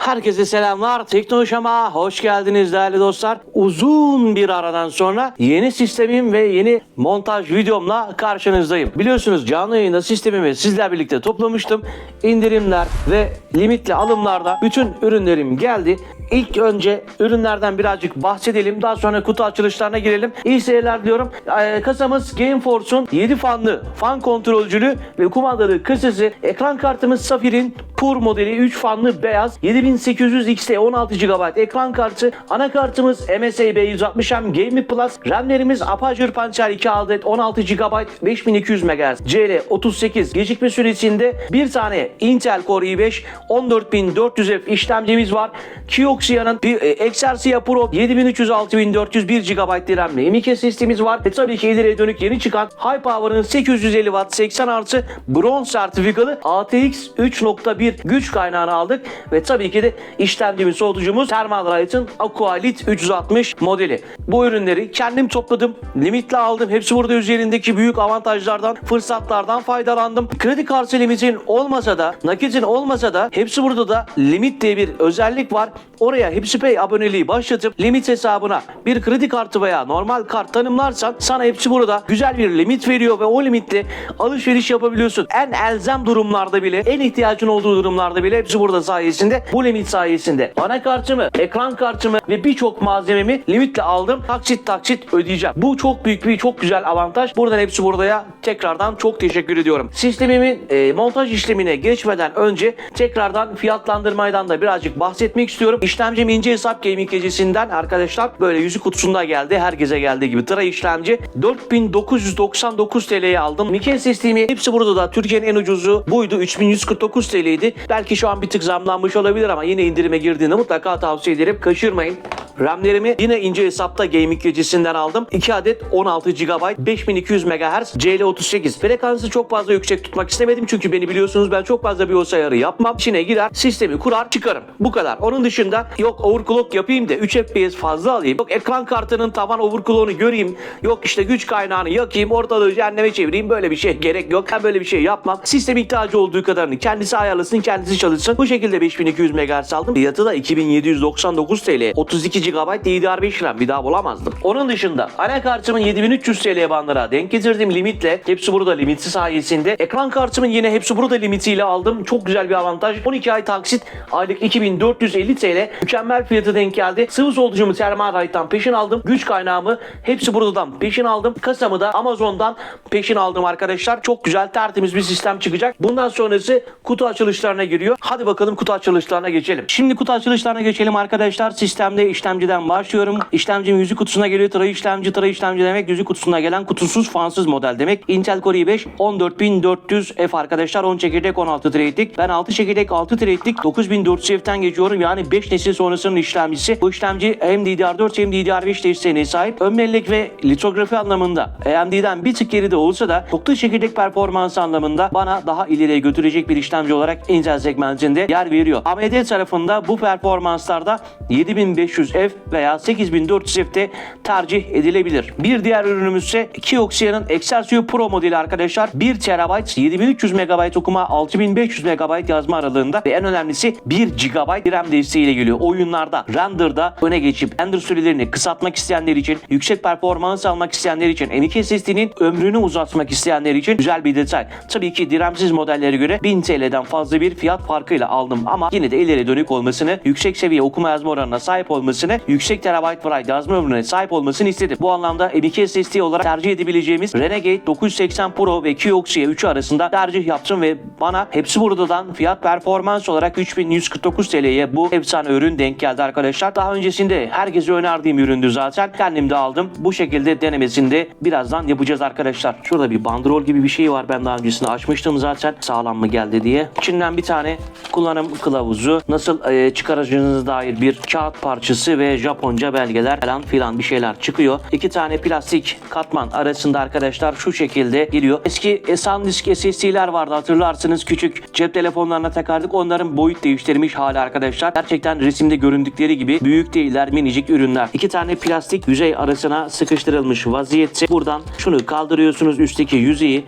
Herkese selamlar. Teknoşam'a hoş geldiniz değerli dostlar. Uzun bir aradan sonra yeni sistemim ve yeni montaj videomla karşınızdayım. Biliyorsunuz canlı yayında sistemimi sizler birlikte toplamıştım. İndirimler ve limitli alımlarda bütün ürünlerim geldi. İlk önce ürünlerden birazcık bahsedelim. Daha sonra kutu açılışlarına girelim. İyi seyirler diyorum. Ee, kasamız Gameforce'un 7 fanlı fan kontrolcülü ve kumandalı kasası. Ekran kartımız Safir'in Pur modeli 3 fanlı beyaz 7800 XT 16 GB ekran kartı. Anakartımız MSI B160M Gaming Plus. RAM'lerimiz Aperture Panzer 2 adet 16 GB 5200 MHz CL38 gecikme süresinde bir tane Intel Core i5 14400F işlemcimiz var. Kioxia'nın bir e, Exercia Pro 7300 6400 1 GB RAM'li M.2 SSD'miz var. Ve tabii ki ileriye dönük yeni çıkan High Power'ın 850 Watt 80 artı bronz sertifikalı ATX 3.1 güç kaynağını aldık ve tabii ki de işlemcimiz soğutucumuz Thermalright'ın Aqualit 360 modeli. Bu ürünleri kendim topladım, limitli aldım. Hepsi burada üzerindeki büyük avantajlardan, fırsatlardan faydalandım. Kredi kartı limitin olmasa da, nakitin olmasa da hepsi burada da limit diye bir özellik var. Oraya Hepsi Pay aboneliği başlatıp limit hesabına bir kredi kartı veya normal kart tanımlarsan sana hepsi burada güzel bir limit veriyor ve o limitle alışveriş yapabiliyorsun. En elzem durumlarda bile, en ihtiyacın olduğu durumlarda bile hepsi burada sayesinde. Bu limit sayesinde anakartımı, ekran kartımı ve birçok malzememi limitle aldım. Taksit taksit ödeyeceğim. Bu çok büyük bir çok güzel avantaj. Buradan hepsi buradaya tekrardan çok teşekkür ediyorum. Sistemimin e, montaj işlemine geçmeden önce tekrardan fiyatlandırmaydan da birazcık bahsetmek istiyorum. İşlemcim ince hesap gaming gecesinden arkadaşlar böyle yüzü kutusunda geldi. Herkese geldiği gibi tıra işlemci 4999 TL'ye aldım. Mike SSD'mi hepsi burada da Türkiye'nin en ucuzu buydu. 3149 TL'ydi. Belki şu an bir tık zamlanmış olabilir ama yine indirime girdiğinde mutlaka tavsiye ederim. Kaçırmayın. RAM'lerimi yine ince hesapta gaming gecesinden aldım. 2 adet 16 GB 5200 MHz CL38. Frekansı çok fazla yüksek tutmak istemedim çünkü beni biliyorsunuz ben çok fazla BIOS ayarı yapmam. İçine girer, sistemi kurar, çıkarım. Bu kadar. Onun dışında yok overclock yapayım da 3 FPS fazla alayım. Yok ekran kartının tavan overclock'unu göreyim. Yok işte güç kaynağını yakayım, ortalığı cehenneme çevireyim. Böyle bir şey gerek yok. Ben böyle bir şey yapmam. Sistem ihtiyacı olduğu kadarını kendisi ayarlasın, kendisi çalışsın. Bu şekilde 5200 MHz aldım. Fiyatı da 2799 TL. 32 GB DDR5 RAM bir daha bulamazdım. Onun dışında anakartımın 7300 TL bandına denk getirdim limitle. Hepsi burada limiti sayesinde. Ekran kartımın yine hepsi burada limitiyle aldım. Çok güzel bir avantaj. 12 ay taksit aylık 2450 TL. Mükemmel fiyatı denk geldi. Sıvı solucumu Thermalright'tan peşin aldım. Güç kaynağımı hepsi buradan peşin aldım. Kasamı da Amazon'dan peşin aldım arkadaşlar. Çok güzel tertemiz bir sistem çıkacak. Bundan sonrası kutu açılışlarına giriyor. Hadi bakalım kutu açılışlarına geçelim. Şimdi kutu açılışlarına geçelim arkadaşlar. Sistemde işlemciden başlıyorum. İşlemcim yüzü kutusuna geliyor. Tıra işlemci, tıra işlemci demek yüzü kutusuna gelen kutusuz fansız model demek. Intel Core i5 14400F arkadaşlar. 10 çekirdek 16 trade'lik. Ben 6 çekirdek 6 trade'lik 9400F'ten geçiyorum. Yani 5 nesil sonrasının işlemcisi. Bu işlemci hem DDR4 hem DDR5 desteğine sahip. Ön bellek ve litografi anlamında AMD'den bir tık geride olsa da çoklu çekirdek performansı anlamında bana daha ileriye götürecek bir işlemci olarak Intel segmentinde yer veriyor. AMD tarafında bu performanslarda 7500F veya 8400F'te tercih edilebilir. Bir diğer ürünümüz ise Kioxia'nın Excelsior Pro modeli arkadaşlar. 1 TB 7300 MB okuma 6500 MB yazma aralığında ve en önemlisi 1 GB RAM desteğiyle geliyor. Oyunlarda renderda öne geçip render sürelerini kısaltmak isteyenler için, yüksek performans almak isteyenler için, M.2 SSD'nin ömrünü uzatmak isteyenler için güzel bir detay. Tabii ki DRAM'siz modellere göre 1000 TL'den fazla bir fiyat farkıyla aldım ama yine de ileri dönük olmasını, yüksek seviye okuma yazma oranına sahip olmasını, yüksek terabyte write yazma ömrüne sahip olmasını istedim. Bu anlamda M.2 SSD olarak tercih edebileceğimiz Renegade 980 Pro ve Kioxia 3'ü arasında tercih yaptım ve bana hepsi buradan fiyat performans olarak 3149 TL'ye bu efsane ürün denk geldi arkadaşlar. Daha öncesinde herkese önerdiğim üründü zaten. Kendim de aldım. Bu şekilde denemesini de birazdan yapacağız arkadaşlar. Şurada bir bandrol gibi bir şey var. Ben daha öncesinde açmıştım zaten. Sağlam mı geldi diye. İçinden bir tane kullanım kılavuzu, nasıl e, çıkaracağınıza dair bir kağıt parçası ve Japonca belgeler falan filan bir şeyler çıkıyor. İki tane plastik katman arasında arkadaşlar şu şekilde geliyor. Eski e, SanDisk SSD'ler vardı hatırlarsınız. Küçük cep telefonlarına takardık. Onların boyut değiştirmiş hali arkadaşlar. Gerçekten resimde göründükleri gibi büyük değiller minicik ürünler. İki tane plastik yüzey arasına sıkıştırılmış vaziyette. Buradan şunu kaldırıyorsunuz üstteki yüzeyi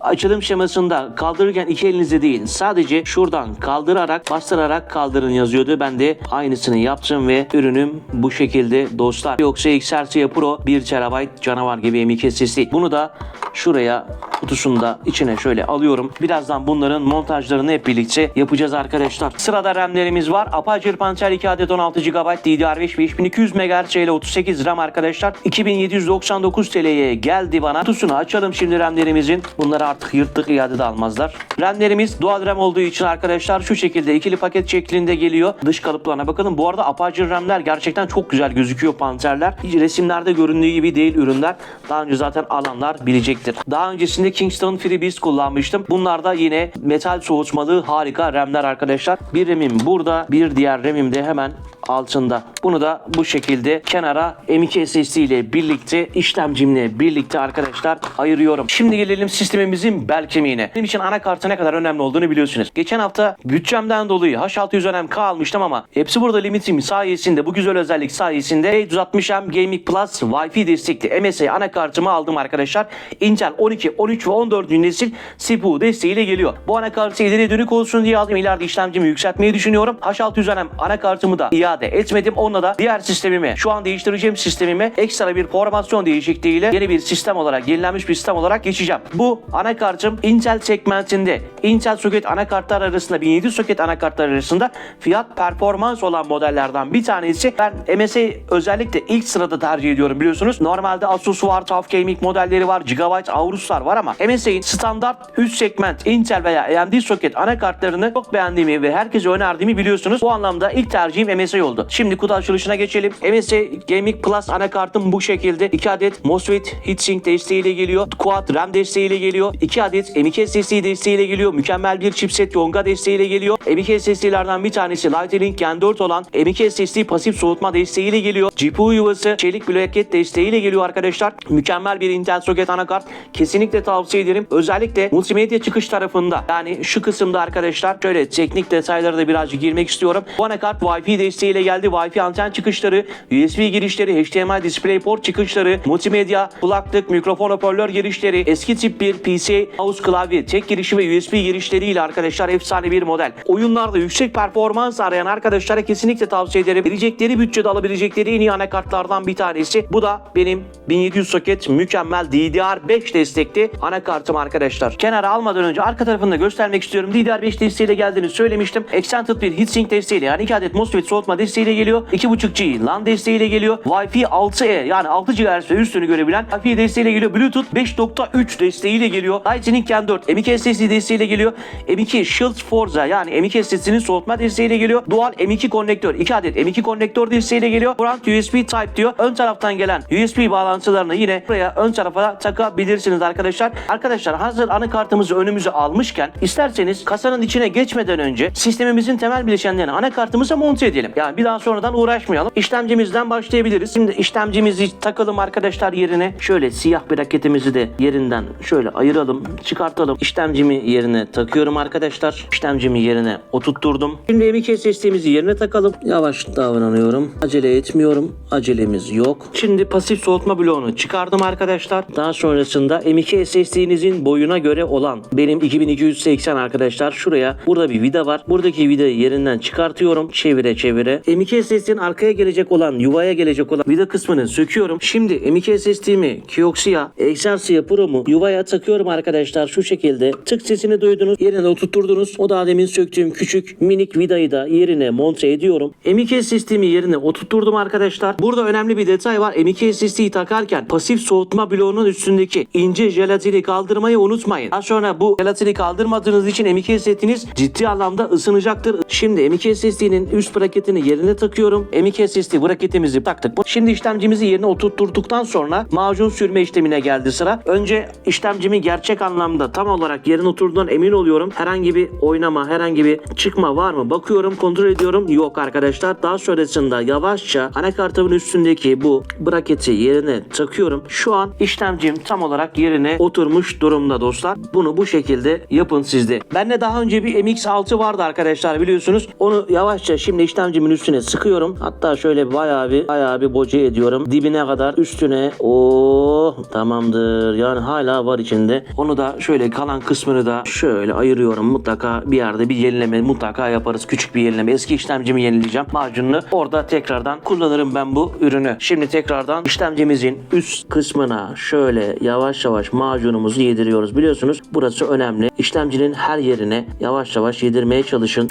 açılım şemasında kaldırırken iki elinizle değil sadece şuradan kaldırarak bastırarak kaldırın yazıyordu. Ben de aynısını yaptım ve ürünüm bu şekilde dostlar. Yoksa Xerxia Pro 1 TB canavar gibi M.2 SSD. Bunu da şuraya kutusunda içine şöyle alıyorum. Birazdan bunların montajlarını hep birlikte yapacağız arkadaşlar. Sırada RAM'lerimiz var. Apache Panzer 2 adet 16 GB DDR5 5200 MHz ile 38 RAM arkadaşlar. 2799 TL'ye geldi bana. Kutusunu açalım şimdi RAM'lerimizin. Bunları artık yırttık iade de almazlar. RAM'lerimiz dual RAM olduğu için arkadaşlar şu şekilde ikili paket şeklinde geliyor. Dış kalıplarına bakalım. Bu arada Apache RAM'ler gerçekten çok güzel gözüküyor panzerler. Hiç resimlerde göründüğü gibi değil ürünler. Daha önce zaten alanlar bilecektir. Daha öncesinde Kingston FreeBeast kullanmıştım. Bunlar da yine metal soğutmalı harika RAM'ler arkadaşlar. Bir RAM'im burada, bir diğer RAM'im de hemen altında. Bunu da bu şekilde kenara M.2 SSD ile birlikte işlemcimle birlikte arkadaşlar ayırıyorum. Şimdi gelelim sistemimizin bel kemiğine. Benim için anakartı ne kadar önemli olduğunu biliyorsunuz. Geçen hafta bütçemden dolayı H600M almıştım ama hepsi burada limitim sayesinde bu güzel özellik sayesinde 160M Gaming Plus Wi-Fi destekli MSI anakartımı aldım arkadaşlar. Intel 12, 13 ve 14. nesil CPU desteğiyle geliyor. Bu anakartı ileriye dönük olsun diye aldım. İleride işlemcimi yükseltmeyi düşünüyorum. H600M anakartımı da iade etmedim. Onunla da diğer sistemime, şu an değiştireceğim sistemime ekstra bir formasyon değişikliğiyle yeni bir sistem olarak, yenilenmiş bir sistem olarak geçeceğim. Bu anakartım Intel segmentinde Intel soket anakartlar arasında 1700 soket anakartlar arasında fiyat performans olan modellerden bir tanesi. Ben MSI özellikle ilk sırada tercih ediyorum biliyorsunuz. Normalde Asus var, TUF Gaming modelleri var, Gigabyte Aorus'lar var ama MSI'nin standart üst segment Intel veya AMD soket anakartlarını çok beğendiğimi ve herkese önerdiğimi biliyorsunuz. Bu anlamda ilk tercihim MSI oldu. Şimdi kutu açılışına geçelim. MSI Gaming Plus anakartım bu şekilde. 2 adet MOSFET heatsink desteğiyle geliyor. Quad RAM desteğiyle geliyor. 2 adet M.2 SSD desteğiyle geliyor. Mükemmel bir chipset Yonga desteğiyle geliyor. M.2 SSD'lerden bir tanesi Lightning Gen 4 olan M.2 SSD pasif soğutma desteğiyle geliyor. GPU yuvası çelik bracket desteğiyle geliyor arkadaşlar. Mükemmel bir Intel soket anakart. Kesinlikle tavsiye ederim. Özellikle multimedya çıkış tarafında yani şu kısımda arkadaşlar şöyle teknik detaylara da birazcık girmek istiyorum. Bu anakart Wi-Fi desteğiyle geldi. Wi-Fi anten çıkışları, USB girişleri, HDMI DisplayPort çıkışları, multimedya, kulaklık, mikrofon hoparlör girişleri, eski tip bir PC, mouse klavye, tek girişi ve USB girişleriyle arkadaşlar efsane bir model. Oyunlarda yüksek performans arayan arkadaşlara kesinlikle tavsiye ederim. Verecekleri bütçede alabilecekleri en iyi anakartlardan bir tanesi. Bu da benim 1700 soket mükemmel DDR5 destekli anakartım arkadaşlar. Kenara almadan önce arka tarafını da göstermek istiyorum. DDR5 desteğiyle geldiğini söylemiştim. Extended bir heatsink desteğiyle yani 2 adet MOSFET soğutma desteğiyle geliyor. 2.5G LAN desteğiyle geliyor. Wi-Fi 6E yani 6 GHz ve üstünü görebilen Wi-Fi desteğiyle geliyor. Bluetooth 5.3 desteğiyle geliyor. Lightning Gen 4 M.2 SSD desteğiyle geliyor. M.2 Shield Forza yani M.2 SSD'nin soğutma desteğiyle geliyor. Dual M.2 konnektör 2 adet M.2 konnektör desteğiyle geliyor. Front USB Type diyor. Ön taraftan gelen USB bağlantılarını yine buraya ön tarafa takabilirsiniz arkadaşlar. Arkadaşlar hazır anakartımızı önümüze almışken isterseniz kasanın içine geçmeden önce sistemimizin temel bileşenlerini anakartımıza monte edelim. Yani bir daha sonradan uğraşmayalım. İşlemcimizden başlayabiliriz. Şimdi işlemcimizi takalım arkadaşlar yerine. Şöyle siyah braketimizi de yerinden şöyle ayıralım. Çıkartalım. İşlemcimi yerine takıyorum arkadaşlar. İşlemcimi yerine oturtturdum. Şimdi M.2 SSD'mizi yerine takalım. Yavaş davranıyorum. Acele etmiyorum. Acelemiz yok. Şimdi pasif soğutma bloğunu çıkardım arkadaşlar. Daha sonrasında M.2 SSD'nizin boyuna göre olan benim 2280 arkadaşlar. Şuraya burada bir vida var. Buradaki vidayı yerinden çıkartıyorum. Çevire çevire. M.2 SSD'nin arkaya gelecek olan yuvaya gelecek olan vida kısmını söküyorum. Şimdi M.2 SSD'mi Kioxia Excelsior Pro'mu yuvaya takıyorum arkadaşlar şu şekilde. Tık sesini duydunuz. Yerine oturtturdunuz. O da demin söktüğüm küçük minik vidayı da yerine monte ediyorum. M.2 SSD'mi yerine oturtturdum arkadaşlar. Burada önemli bir detay var. M.2 SSD'yi takarken pasif soğutma bloğunun üstündeki ince jelatini kaldırmayı unutmayın. Daha sonra bu jelatini kaldırmadığınız için M.2 SSD'niz ciddi anlamda ısınacaktır. Şimdi M.2 SSD'nin üst braketini yerine takıyorum. M.2 SSD braketimizi taktık. Şimdi işlemcimizi yerine oturtturduktan sonra macun sürme işlemine geldi sıra. Önce işlemcimi gerçek anlamda tam olarak yerine oturduğundan emin oluyorum. Herhangi bir oynama, herhangi bir çıkma var mı? Bakıyorum, kontrol ediyorum. Yok arkadaşlar. Daha sonrasında yavaşça anakartımın üstündeki bu braketi yerine takıyorum. Şu an işlemcim tam olarak yerine oturmuş durumda dostlar. Bunu bu şekilde yapın sizde. Bende daha önce bir MX6 vardı arkadaşlar biliyorsunuz. Onu yavaşça şimdi işlemcimin üstüne sıkıyorum. Hatta şöyle bayağı bir bayağı bir boca ediyorum. Dibine kadar üstüne. Oo tamamdır. Yani hala var içinde. Onu da şöyle kalan kısmını da şöyle ayırıyorum. Mutlaka bir yerde bir yenileme mutlaka yaparız. Küçük bir yenileme. Eski işlemcimi yenileyeceğim. Macununu orada tekrardan kullanırım ben bu ürünü. Şimdi tekrardan işlemcimizin üst kısmına şöyle yavaş yavaş macunumuzu yediriyoruz. Biliyorsunuz burası önemli. İşlemcinin her yerine yavaş yavaş yedirmeye çalışın.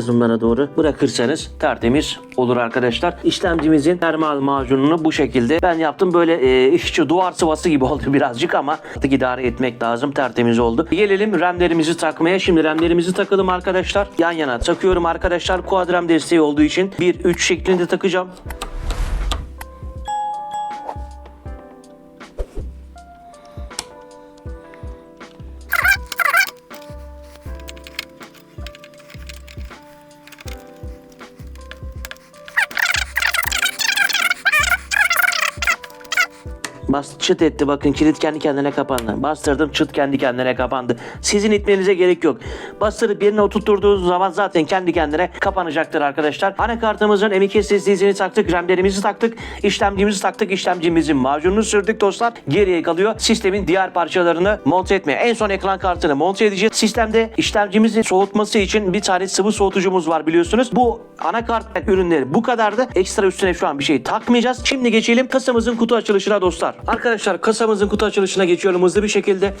Kısımlara doğru bırakırsanız tertemiz olur arkadaşlar. İşlemcimizin termal macununu bu şekilde ben yaptım. Böyle e, işçi duvar sıvası gibi oldu birazcık ama artık idare etmek lazım. Tertemiz oldu. Gelelim RAM'lerimizi takmaya. Şimdi RAM'lerimizi takalım arkadaşlar. Yan yana takıyorum arkadaşlar. Quad RAM desteği olduğu için 1-3 şeklinde takacağım. Bas çıt etti bakın kilit kendi kendine kapandı. Bastırdım çıt kendi kendine kapandı. Sizin itmenize gerek yok. Bastırıp yerine oturtturduğunuz zaman zaten kendi kendine kapanacaktır arkadaşlar. Anakartımızın M.2 SSD'sini taktık, RAM'lerimizi taktık, işlemcimizi taktık, işlemcimizin macununu sürdük dostlar. Geriye kalıyor sistemin diğer parçalarını monte etmeye. En son ekran kartını monte edeceğiz. Sistemde işlemcimizin soğutması için bir tane sıvı soğutucumuz var biliyorsunuz. Bu anakart ürünleri bu kadardı. Ekstra üstüne şu an bir şey takmayacağız. Şimdi geçelim kasamızın kutu açılışına dostlar. Arkadaşlar kasamızın kutu açılışına geçiyorum hızlı bir şekilde.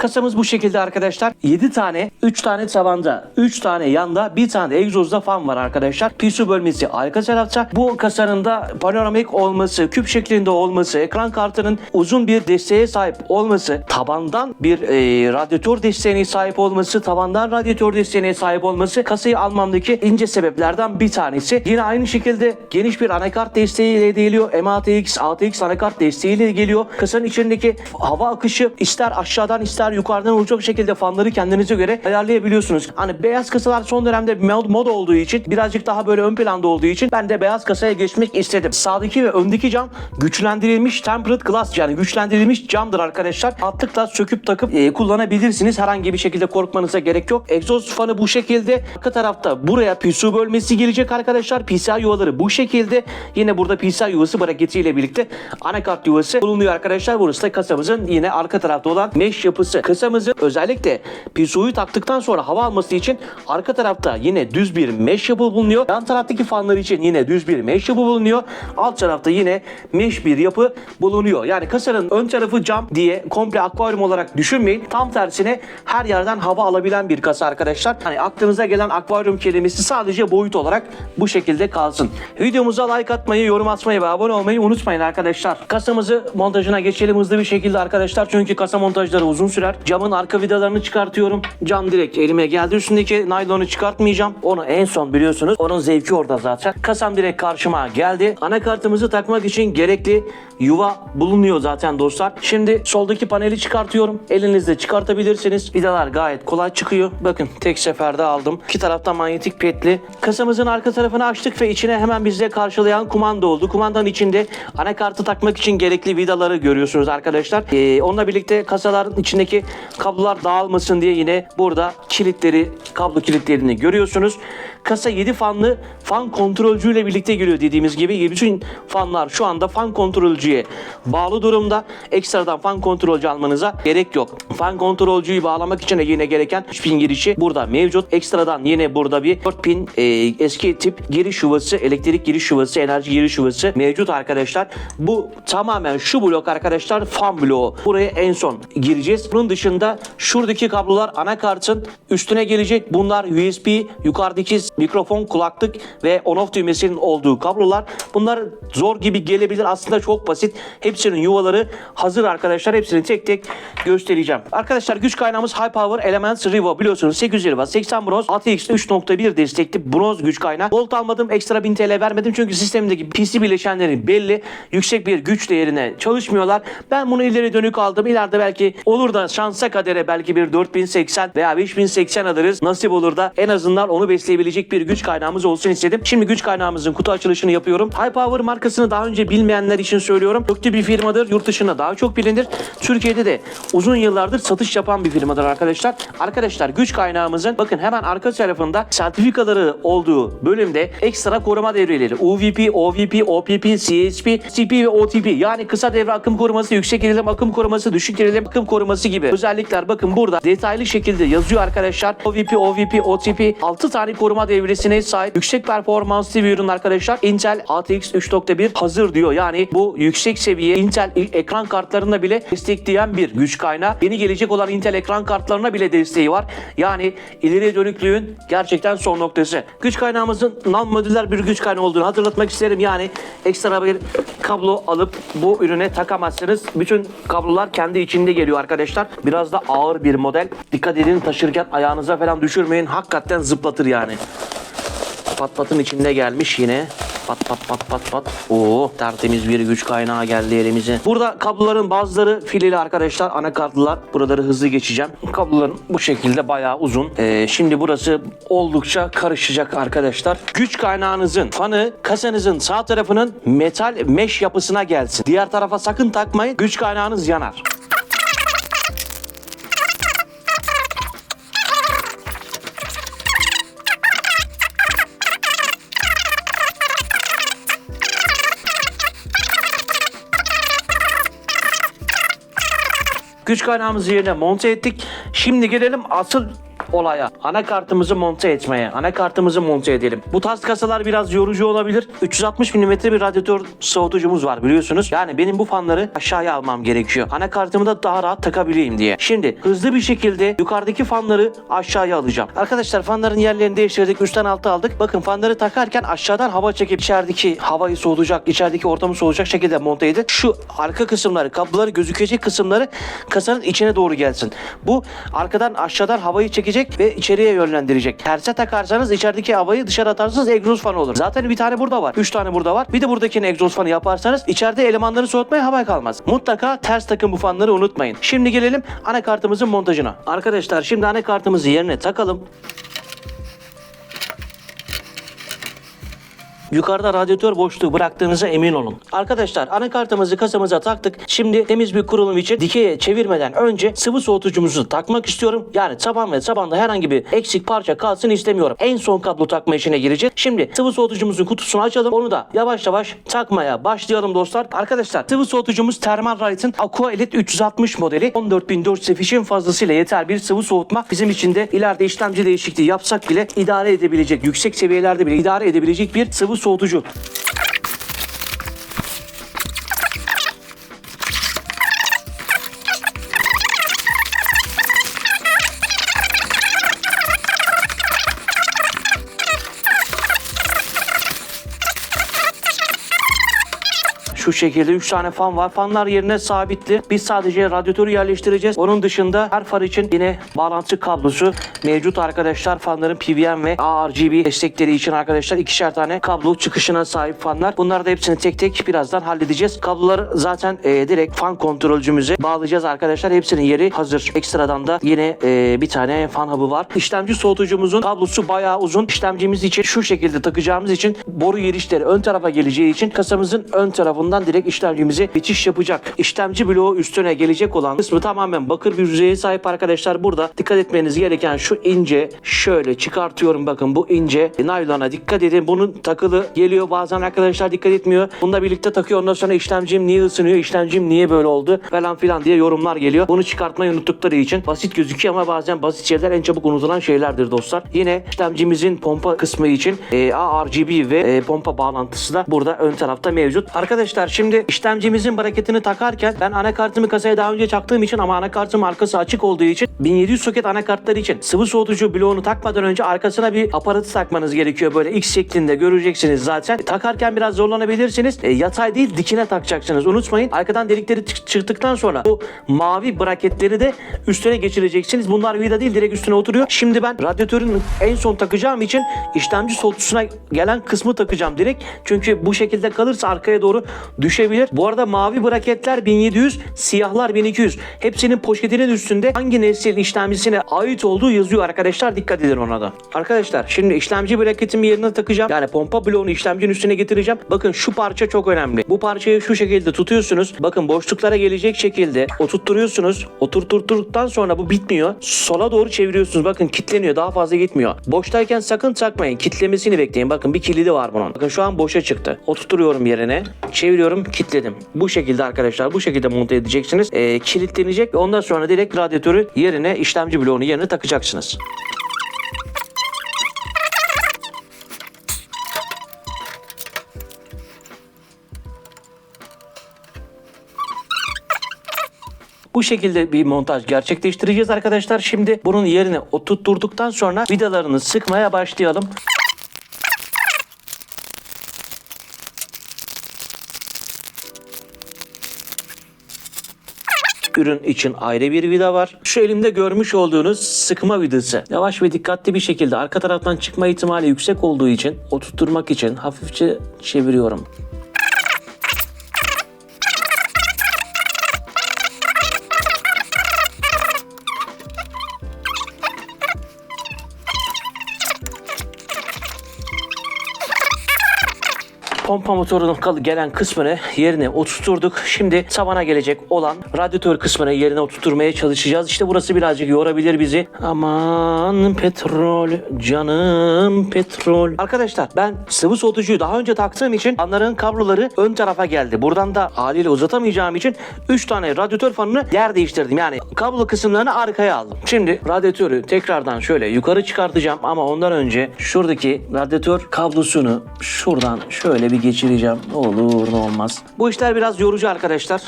Kasamız bu şekilde arkadaşlar. 7 tane, 3 tane tavanda, 3 tane yanda, bir tane de egzozda fan var arkadaşlar. PSU bölmesi arka tarafta. Bu kasanın da panoramik olması, küp şeklinde olması, ekran kartının uzun bir desteğe sahip olması, tabandan bir e, radyatör desteğine sahip olması, tabandan radyatör desteğine sahip olması kasayı almamdaki ince sebeplerden bir tanesi. Yine aynı şekilde geniş bir anakart desteğiyle geliyor. M6X, 6X anakart desteğiyle geliyor. Kasanın içindeki hava akışı ister aşağıdan ister yukarıdan olacak şekilde fanları kendinize göre ayarlayabiliyorsunuz. Hani beyaz kasalar son dönemde mod, mod olduğu için birazcık daha böyle ön planda olduğu için ben de beyaz kasaya geçmek istedim. Sağdaki ve öndeki cam güçlendirilmiş tempered glass yani güçlendirilmiş camdır arkadaşlar. Atlıkla söküp takıp e, kullanabilirsiniz. Herhangi bir şekilde korkmanıza gerek yok. Egzoz fanı bu şekilde. Arka tarafta buraya PSU bölmesi gelecek arkadaşlar. PCI yuvaları bu şekilde. Yine burada PCI yuvası braketiyle birlikte anakart yuvası bulunuyor arkadaşlar. Burası da kasamızın yine arka tarafta olan mesh yapısı. Kasamızın özellikle PSU'yu taktıktan sonra hava alması için arka tarafta yine düz bir mesh yapı bulunuyor. Yan taraftaki fanlar için yine düz bir mesh yapı bulunuyor. Alt tarafta yine mesh bir yapı bulunuyor. Yani kasanın ön tarafı cam diye komple akvaryum olarak düşünmeyin. Tam tersine her yerden hava alabilen bir kasa arkadaşlar. Hani aklınıza gelen akvaryum kelimesi sadece boyut olarak bu şekilde kalsın. Videomuza like atmayı, yorum atmayı ve abone olmayı unutmayın arkadaşlar. Kasamızı montajına geçelim hızlı bir şekilde arkadaşlar. Çünkü kasa montajları uzun sürer. Camın arka vidalarını çıkartıyorum. Cam direkt elime geldi. Üstündeki naylonu çıkartmayacağım. Onu en son biliyorsunuz. Onun zevki orada zaten. Kasam direkt karşıma geldi. Anakartımızı takmak için gerekli yuva bulunuyor zaten dostlar. Şimdi soldaki paneli çıkartıyorum. Elinizde çıkartabilirsiniz. Vidalar gayet kolay çıkıyor. Bakın tek seferde aldım. İki tarafta manyetik petli. Kasamızın arka tarafını açtık ve içine hemen bize karşılayan kumanda oldu. Kumandanın içinde anakartı takmak için gerekli vidaları görüyorsunuz arkadaşlar. Ee, onunla birlikte kasaların içindeki kablolar dağılmasın diye yine burada kilitleri, kablo kilitlerini görüyorsunuz. Kasa 7 fanlı fan kontrolcüyle birlikte geliyor dediğimiz gibi. Bütün fanlar şu anda fan kontrolcüye bağlı durumda. Ekstradan fan kontrolcü almanıza gerek yok. Fan kontrolcüyü bağlamak için de yine gereken 3 pin girişi burada mevcut. Ekstradan yine burada bir 4 pin e, eski tip giriş yuvası, elektrik giriş yuvası, enerji giriş yuvası mevcut arkadaşlar. Bu tamamen şu blok arkadaşlar fan bloğu. Buraya en son gireceğiz. Bunun dışında şuradaki kablolar anakartın üstüne gelecek. Bunlar USB yukarıdaki mikrofon, kulaklık ve on-off düğmesinin olduğu kablolar. Bunlar zor gibi gelebilir. Aslında çok basit. Hepsinin yuvaları hazır arkadaşlar. Hepsini tek tek göstereceğim. Arkadaşlar güç kaynağımız High Power Elements Revo. Biliyorsunuz 850 watt 80 bronz 6x 3.1 destekli bronz güç kaynağı. Volt almadım. Ekstra 1000 TL vermedim. Çünkü sistemdeki PC bileşenleri belli. Yüksek bir güç değerine çalışmıyorlar. Ben bunu ileri dönük aldım. İleride belki olur da şansa kadere belki bir 4080 veya 5080 alırız. Nasip olur da en azından onu besleyebilecek bir güç kaynağımız olsun istedim. Şimdi güç kaynağımızın kutu açılışını yapıyorum. High Power markasını daha önce bilmeyenler için söylüyorum. Köklü bir firmadır. Yurt dışında daha çok bilinir. Türkiye'de de uzun yıllardır satış yapan bir firmadır arkadaşlar. Arkadaşlar güç kaynağımızın bakın hemen arka tarafında sertifikaları olduğu bölümde ekstra koruma devreleri UVP, OVP, OPP, CSP, CP ve OTP yani kısa devre akım koruması, yüksek gerilim akım koruması, düşük gerilim akım koruması gibi özellikler bakın burada detaylı şekilde yazıyor arkadaşlar. OVP, OVP, OTP 6 tane koruma devresine sahip yüksek performanslı bir ürün arkadaşlar. Intel ATX 3.1 hazır diyor. Yani bu yüksek seviye Intel ekran kartlarında bile destekleyen bir güç kaynağı. Yeni gelecek olan Intel ekran kartlarına bile desteği var. Yani ileriye dönüklüğün gerçekten son noktası. Güç kaynağımızın non-modüler bir güç kaynağı olduğunu hatırlatmak isterim. Yani ekstra bir kablo alıp bu ürüne takamazsınız. Bütün kablolar kendi içinde geliyor arkadaşlar. Biraz da ağır bir model. Dikkat edin taşırken ayağınıza falan düşürmeyin. Hakikaten zıplatır yani. Pat patın içinde gelmiş yine. Pat pat pat pat pat. Oo tertemiz bir güç kaynağı geldi elimize. Burada kabloların bazıları fileli arkadaşlar. Anakartlılar. Buraları hızlı geçeceğim. Kabloların bu şekilde bayağı uzun. Ee, şimdi burası oldukça karışacak arkadaşlar. Güç kaynağınızın fanı kasanızın sağ tarafının metal mesh yapısına gelsin. Diğer tarafa sakın takmayın. Güç kaynağınız yanar. Güç kaynağımızı yerine monte ettik. Şimdi gelelim asıl olaya. Anakartımızı monte etmeye. Anakartımızı monte edelim. Bu tarz kasalar biraz yorucu olabilir. 360 mm bir radyatör soğutucumuz var biliyorsunuz. Yani benim bu fanları aşağıya almam gerekiyor. Anakartımı da daha rahat takabileyim diye. Şimdi hızlı bir şekilde yukarıdaki fanları aşağıya alacağım. Arkadaşlar fanların yerlerini değiştirdik. Üstten alta aldık. Bakın fanları takarken aşağıdan hava çekip içerideki havayı soğutacak, içerideki ortamı soğutacak şekilde monte edin. Şu arka kısımları, kabloları gözükecek kısımları kasanın içine doğru gelsin. Bu arkadan aşağıdan havayı çekecek ve içeriye yönlendirecek. Terse takarsanız içerideki havayı dışarı atarsanız egzoz fanı olur. Zaten bir tane burada var. Üç tane burada var. Bir de buradakini egzoz fanı yaparsanız içeride elemanları soğutmaya hava kalmaz. Mutlaka ters takın bu fanları unutmayın. Şimdi gelelim anakartımızın montajına. Arkadaşlar şimdi anakartımızı yerine takalım. Yukarıda radyatör boşluğu bıraktığınıza emin olun. Arkadaşlar anakartımızı kasamıza taktık. Şimdi temiz bir kurulum için dikeye çevirmeden önce sıvı soğutucumuzu takmak istiyorum. Yani taban ve tabanda herhangi bir eksik parça kalsın istemiyorum. En son kablo takma işine gireceğiz. Şimdi sıvı soğutucumuzun kutusunu açalım. Onu da yavaş yavaş takmaya başlayalım dostlar. Arkadaşlar sıvı soğutucumuz Thermalright'ın Aqua Elite 360 modeli 14400 fişin fazlasıyla yeter bir sıvı soğutma. Bizim için de ileride işlemci değişikliği yapsak bile idare edebilecek, yüksek seviyelerde bile idare edebilecek bir sıvı soğutucu. Şu şekilde 3 tane fan var. Fanlar yerine sabitli. Biz sadece radyatörü yerleştireceğiz. Onun dışında her far için yine bağlantı kablosu mevcut arkadaşlar. Fanların PWM ve ARGB destekleri için arkadaşlar ikişer tane kablo çıkışına sahip fanlar. Bunları da hepsini tek tek birazdan halledeceğiz. Kabloları zaten e, direkt fan kontrolcümüze bağlayacağız arkadaşlar. Hepsinin yeri hazır. Ekstradan da yine e, bir tane fan hub'ı var. İşlemci soğutucumuzun kablosu bayağı uzun. İşlemcimiz için şu şekilde takacağımız için boru girişleri ön tarafa geleceği için kasamızın ön tarafından direkt işlemcimize geçiş yapacak. İşlemci bloğu üstüne gelecek olan kısmı tamamen bakır bir yüzeye sahip arkadaşlar. Burada dikkat etmeniz gereken şu ince şöyle çıkartıyorum bakın bu ince naylona dikkat edin. Bunun takılı geliyor bazen arkadaşlar dikkat etmiyor. Bununla birlikte takıyor ondan sonra işlemcim niye ısınıyor işlemcim niye böyle oldu falan filan diye yorumlar geliyor. Bunu çıkartmayı unuttukları için basit gözüküyor ama bazen basit şeyler en çabuk unutulan şeylerdir dostlar. Yine işlemcimizin pompa kısmı için e, ARGB ve e, pompa bağlantısı da burada ön tarafta mevcut. Arkadaşlar Arkadaşlar şimdi işlemcimizin braketini takarken ben anakartımı kasaya daha önce taktığım için ama anakartım arkası açık olduğu için 1700 soket anakartları için sıvı soğutucu bloğunu takmadan önce arkasına bir aparatı takmanız gerekiyor. Böyle X şeklinde göreceksiniz zaten. E, Takarken biraz zorlanabilirsiniz. E, yatay değil dikine takacaksınız. Unutmayın arkadan delikleri çık- çıktıktan sonra bu mavi braketleri de üstüne geçireceksiniz. Bunlar vida değil direkt üstüne oturuyor. Şimdi ben radyatörün en son takacağım için işlemci soğutucusuna gelen kısmı takacağım direkt. Çünkü bu şekilde kalırsa arkaya doğru düşebilir. Bu arada mavi braketler 1700, siyahlar 1200. Hepsinin poşetinin üstünde hangi nesil işlemcisine ait olduğu yazıyor arkadaşlar. Dikkat edin ona da. Arkadaşlar şimdi işlemci braketimi yerine takacağım. Yani pompa bloğunu işlemcinin üstüne getireceğim. Bakın şu parça çok önemli. Bu parçayı şu şekilde tutuyorsunuz. Bakın boşluklara gelecek şekilde oturtturuyorsunuz. Oturturduktan sonra bu bitmiyor. Sola doğru çeviriyorsunuz. Bakın kitleniyor. Daha fazla gitmiyor. Boştayken sakın takmayın. Kitlemesini bekleyin. Bakın bir kilidi var bunun. Bakın şu an boşa çıktı. Oturtuyorum yerine. Çeviriyorum. Kitledim. Bu şekilde arkadaşlar. Bu şekilde monte edeceksiniz. Ee, kilitlenecek ondan sonra direkt radyatörü yerine işlemci bloğunu yerine takacaksınız. Bu şekilde bir montaj gerçekleştireceğiz arkadaşlar. Şimdi bunun yerine oturtturduktan sonra vidalarını sıkmaya başlayalım. Ürün için ayrı bir vida var. Şu elimde görmüş olduğunuz sıkma vidası. Yavaş ve dikkatli bir şekilde arka taraftan çıkma ihtimali yüksek olduğu için oturtturmak için hafifçe çeviriyorum. Pompa motorunun gelen kısmını yerine oturturduk. Şimdi tabana gelecek olan radyatör kısmını yerine oturtmaya çalışacağız. İşte burası birazcık yorabilir bizi. Aman petrol, canım petrol. Arkadaşlar ben sıvı soğutucuyu daha önce taktığım için fanların kabloları ön tarafa geldi. Buradan da haliyle uzatamayacağım için 3 tane radyatör fanını yer değiştirdim. Yani kablo kısımlarını arkaya aldım. Şimdi radyatörü tekrardan şöyle yukarı çıkartacağım ama ondan önce şuradaki radyatör kablosunu şuradan şöyle bir geçireceğim. Ne olur ne olmaz. Bu işler biraz yorucu arkadaşlar.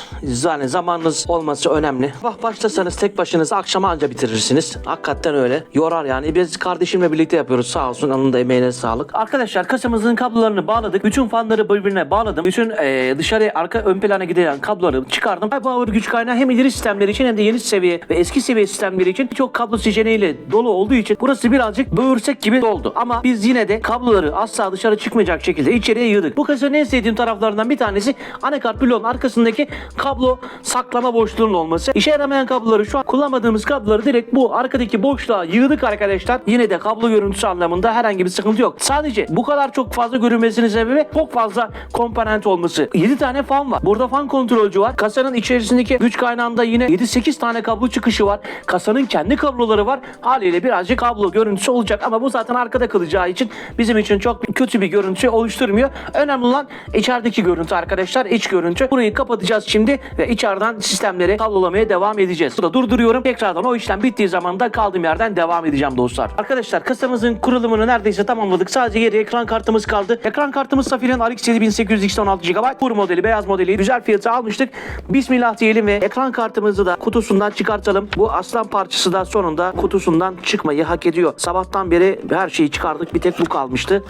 Yani zamanınız olması önemli. Bak başlasanız tek başınıza akşama anca bitirirsiniz. Hakikaten öyle. Yorar yani. Biz kardeşimle birlikte yapıyoruz. Sağ olsun. Onun da emeğine sağlık. Arkadaşlar kasamızın kablolarını bağladık. Bütün fanları birbirine bağladım. Bütün eee dışarı arka ön plana giden kabloları çıkardım. Power güç kaynağı hem ileri sistemleri için hem de yeni seviye ve eski seviye sistemleri için çok kablo seçeneğiyle dolu olduğu için burası birazcık böğürsek gibi doldu. Ama biz yine de kabloları asla dışarı çıkmayacak şekilde içeriye yığdık. Bu kasanın en sevdiğim taraflarından bir tanesi anakart bloğun arkasındaki kablo saklama boşluğunun olması. İşe yaramayan kabloları şu an kullanmadığımız kabloları direkt bu arkadaki boşluğa yığdık arkadaşlar. Yine de kablo görüntüsü anlamında herhangi bir sıkıntı yok. Sadece bu kadar çok fazla görünmesinin sebebi çok fazla komponent olması. 7 tane fan var. Burada fan kontrolcü var. Kasanın içerisindeki güç kaynağında yine 7-8 tane kablo çıkışı var. Kasanın kendi kabloları var. Haliyle birazcık kablo görüntüsü olacak ama bu zaten arkada kalacağı için bizim için çok kötü bir görüntü oluşturmuyor. Önemli olan içerideki görüntü arkadaşlar. iç görüntü. Burayı kapatacağız şimdi ve içeriden sistemleri kablolamaya devam edeceğiz. Burada durduruyorum. Tekrardan o işlem bittiği zaman da kaldığım yerden devam edeceğim dostlar. Arkadaşlar kasamızın kurulumunu neredeyse tamamladık. Sadece geriye ekran kartımız kaldı. Ekran kartımız Safir'in RX 7800 X 16 GB. Kur modeli, beyaz modeli. Güzel fiyatı almıştık. Bismillah diyelim ve ekran kartımızı da kutusundan çıkartalım. Bu aslan parçası da sonunda kutusundan çıkmayı hak ediyor. Sabahtan beri her şeyi çıkardık. Bir tek bu kalmıştı.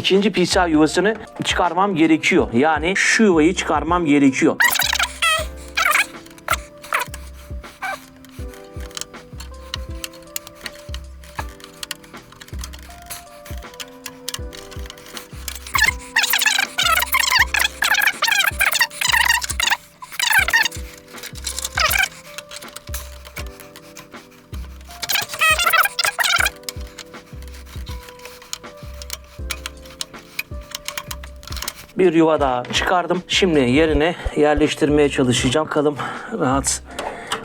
İkinci PCI yuvasını çıkarmam gerekiyor. Yani şu yuvayı çıkarmam gerekiyor. Bir yuva daha çıkardım. Şimdi yerine yerleştirmeye çalışacağım. Bakalım rahat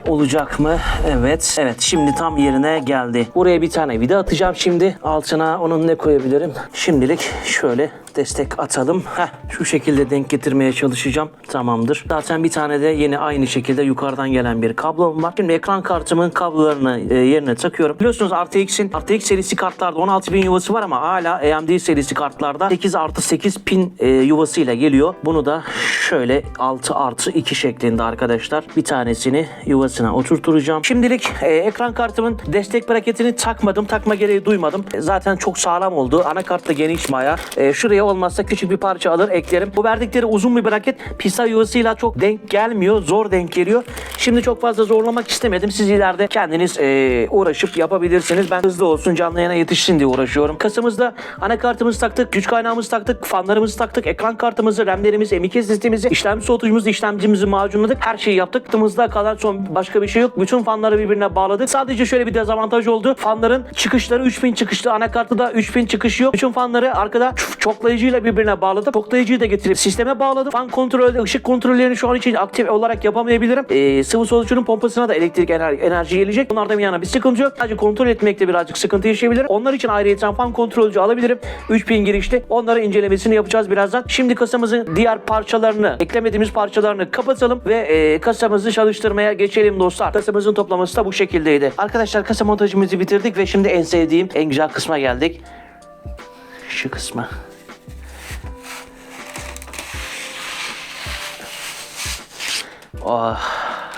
olacak mı? Evet. Evet şimdi tam yerine geldi. Buraya bir tane vida atacağım şimdi. Altına onun ne koyabilirim? Şimdilik şöyle destek atalım. Heh, şu şekilde denk getirmeye çalışacağım. Tamamdır. Zaten bir tane de yeni aynı şekilde yukarıdan gelen bir kablom var. Şimdi ekran kartımın kablolarını e, yerine takıyorum. Biliyorsunuz RTX'in RTX serisi kartlarda 16 pin yuvası var ama hala AMD serisi kartlarda 8 artı 8 pin e, yuvasıyla geliyor. Bunu da şöyle 6 artı 2 şeklinde arkadaşlar. Bir tanesini yuvasına oturtturacağım. Şimdilik e, ekran kartımın destek braketini takmadım. Takma gereği duymadım. Zaten çok sağlam oldu. Anakart da geniş maya. Şuraya olmazsa küçük bir parça alır eklerim. Bu verdikleri uzun bir braket pisa yuvasıyla çok denk gelmiyor. Zor denk geliyor. Şimdi çok fazla zorlamak istemedim. Siz ileride kendiniz e, uğraşıp yapabilirsiniz. Ben hızlı olsun canlı yayına yetişsin diye uğraşıyorum. Kasamızda anakartımızı taktık, güç kaynağımızı taktık, fanlarımızı taktık, ekran kartımızı, RAM'lerimizi, M.2 sistemimizi, işlemci soğutucumuzu, işlemcimizi macunladık. Her şeyi yaptık. Tımızda kalan son başka bir şey yok. Bütün fanları birbirine bağladık. Sadece şöyle bir dezavantaj oldu. Fanların çıkışları 3000 çıkışlı. Anakartı da 3000 çıkış yok. Bütün fanları arkada çoklayıcıyla birbirine bağladım. Çoklayıcıyı da getirip sisteme bağladım. Fan kontrolü, ışık kontrollerini şu an için aktif olarak yapamayabilirim. Ee, sıvı solucunun pompasına da elektrik enerji, enerji gelecek. Bunlardan bir yana bir sıkıntı yok. Sadece kontrol etmekte birazcık sıkıntı yaşayabilirim. Onlar için ayrıca fan kontrolcü alabilirim. 3000 girişli. Onları incelemesini yapacağız birazdan. Şimdi kasamızın diğer parçalarını, eklemediğimiz parçalarını kapatalım ve e, kasamızı çalıştırmaya geçelim dostlar. Kasamızın toplaması da bu şekildeydi. Arkadaşlar kasa montajımızı bitirdik ve şimdi en sevdiğim, en güzel kısma geldik. Şu kısma. Oh,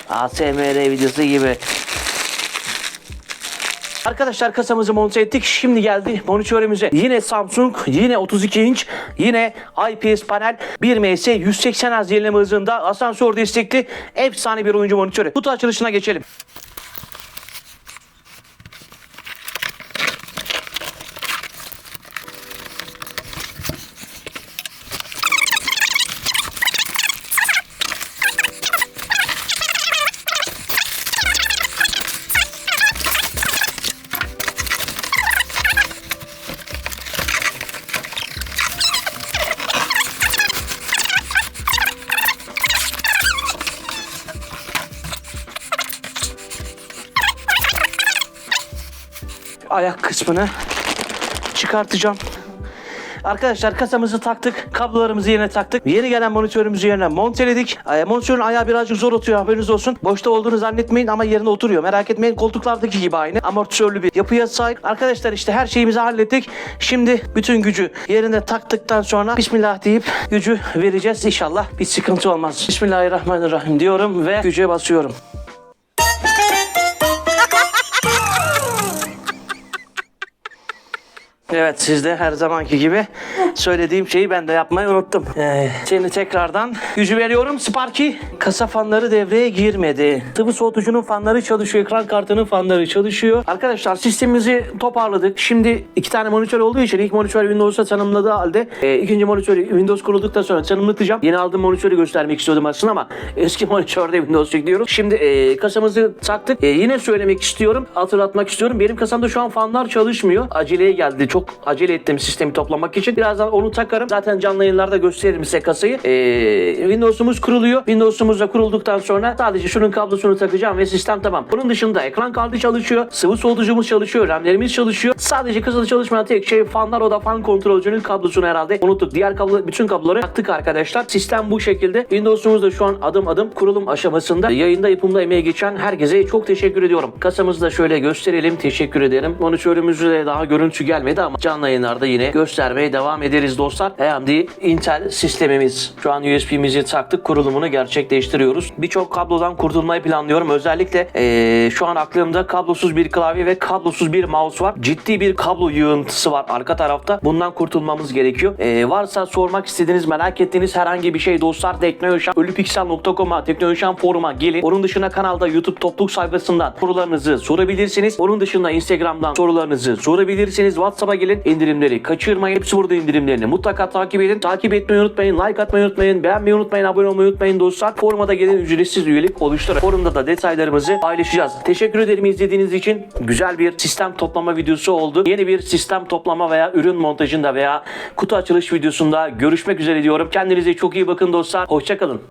ASMR videosu gibi. Arkadaşlar kasamızı monte ettik. Şimdi geldi monitörümüze. Yine Samsung, yine 32 inç, yine IPS panel, 1ms 180 Hz yenileme hızında asansör destekli efsane bir oyuncu monitörü. Kutu açılışına geçelim. Ayak kısmını çıkartacağım. Arkadaşlar kasamızı taktık. Kablolarımızı yerine taktık. Yeni gelen monitörümüzü yerine monteledik. Ee, monitörün ayağı birazcık zor oturuyor haberiniz olsun. Boşta olduğunu zannetmeyin ama yerine oturuyor. Merak etmeyin koltuklardaki gibi aynı. Amortisörlü bir yapıya sahip. Arkadaşlar işte her şeyimizi hallettik. Şimdi bütün gücü yerine taktıktan sonra Bismillah deyip gücü vereceğiz. İnşallah bir sıkıntı olmaz. Bismillahirrahmanirrahim diyorum ve güce basıyorum. Evet siz de her zamanki gibi söylediğim şeyi ben de yapmayı unuttum. Ee, seni tekrardan gücü veriyorum. Sparky kasa fanları devreye girmedi. Sıvı soğutucunun fanları çalışıyor. Ekran kartının fanları çalışıyor. Arkadaşlar sistemimizi toparladık. Şimdi iki tane monitör olduğu için ilk monitör Windows'a tanımladığı halde e, ikinci monitörü Windows kurulduktan sonra tanımlatacağım. Yeni aldığım monitörü göstermek istiyordum aslında ama eski monitörde Windows yüklüyoruz. Şimdi e, kasamızı taktık. E, yine söylemek istiyorum. Hatırlatmak istiyorum. Benim kasamda şu an fanlar çalışmıyor. Aceleye geldi. Çok acele ettim sistemi toplamak için. Birazdan onu takarım. Zaten canlı yayınlarda gösteririm size kasayı. Ee, Windows'umuz kuruluyor. Windows'umuz da kurulduktan sonra sadece şunun kablosunu takacağım ve sistem tamam. Bunun dışında ekran kartı çalışıyor. Sıvı soğutucumuz çalışıyor. RAM'lerimiz çalışıyor. Sadece kasada çalışmayan tek şey fanlar. O da fan kontrolcünün kablosunu herhalde unuttuk. Diğer kablo, bütün kabloları taktık arkadaşlar. Sistem bu şekilde. Windows'umuz da şu an adım adım kurulum aşamasında. Yayında yapımda emeği geçen herkese çok teşekkür ediyorum. Kasamızı da şöyle gösterelim. Teşekkür ederim. Monitörümüzde daha görüntü gelmedi ama canlı yayınlarda yine göstermeye devam ederiz dostlar. AMD Intel sistemimiz. Şu an USB'mizi taktık. Kurulumunu gerçekleştiriyoruz. Birçok kablodan kurtulmayı planlıyorum. Özellikle eee, şu an aklımda kablosuz bir klavye ve kablosuz bir mouse var. Ciddi bir kablo yığıntısı var arka tarafta. Bundan kurtulmamız gerekiyor. Eee, varsa sormak istediğiniz, merak ettiğiniz herhangi bir şey dostlar Teknoyoşan, ölüpiksel.com'a, Teknoyoşan foruma gelin. Onun dışında kanalda YouTube topluluk sayfasından sorularınızı sorabilirsiniz. Onun dışında Instagram'dan sorularınızı sorabilirsiniz. WhatsApp'a gelin. İndirimleri kaçırmayın. Hepsi burada indirimlerini mutlaka takip edin. Takip etmeyi unutmayın. Like atmayı unutmayın. Beğenmeyi unutmayın. Abone olmayı unutmayın dostlar. Foruma da gelin ücretsiz üyelik oluşturun. Forumda da detaylarımızı paylaşacağız. Teşekkür ederim izlediğiniz için. Güzel bir sistem toplama videosu oldu. Yeni bir sistem toplama veya ürün montajında veya kutu açılış videosunda görüşmek üzere diyorum. Kendinize çok iyi bakın dostlar. Hoşçakalın.